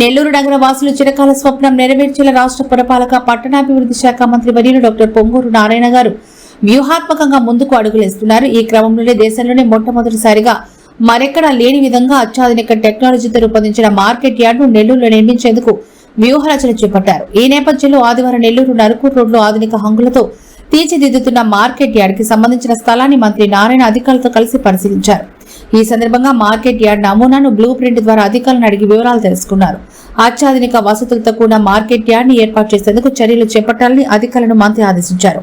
నెల్లూరు నగర వాసులు చిరకాల స్వప్నం నెరవేర్చేలా రాష్ట్ర పురపాలక పట్టణాభివృద్ధి శాఖ మంత్రి వర్యులు డాక్టర్ పొంగూరు నారాయణ గారు వ్యూహాత్మకంగా ముందుకు అడుగులేస్తున్నారు. ఈ క్రమంలోనే దేశంలోనే మొట్టమొదటిసారిగా మరెక్కడా లేని విధంగా అత్యాధునిక టెక్నాలజీతో రూపొందించిన మార్కెట్ యార్డును నెల్లూరులో నిర్మించేందుకు వ్యూహరచన చేపట్టారు. ఈ నేపథ్యంలో ఆదివారం నెల్లూరు నరుకూరు రోడ్లో ఆధునిక హంగులతో తీర్చిదిద్దుతున్న మార్కెట్ యార్డ్కి సంబంధించిన స్థలాన్ని మంత్రి నారాయణ అధికారులతో కలిసి పరిశీలించారు. ఈ సందర్భంగా మార్కెట్ యార్డ్ నమూనాను బ్లూ ప్రింట్ ద్వారా అధికారులను అడిగి వివరాలు తెలుసుకున్నారు. అత్యాధునిక వసతులతో కూడిన మార్కెట్ యార్డ్ని ఏర్పాటు చేసేందుకు చర్యలు చేపట్టాలని అధికారులను మంత్రి ఆదేశించారు.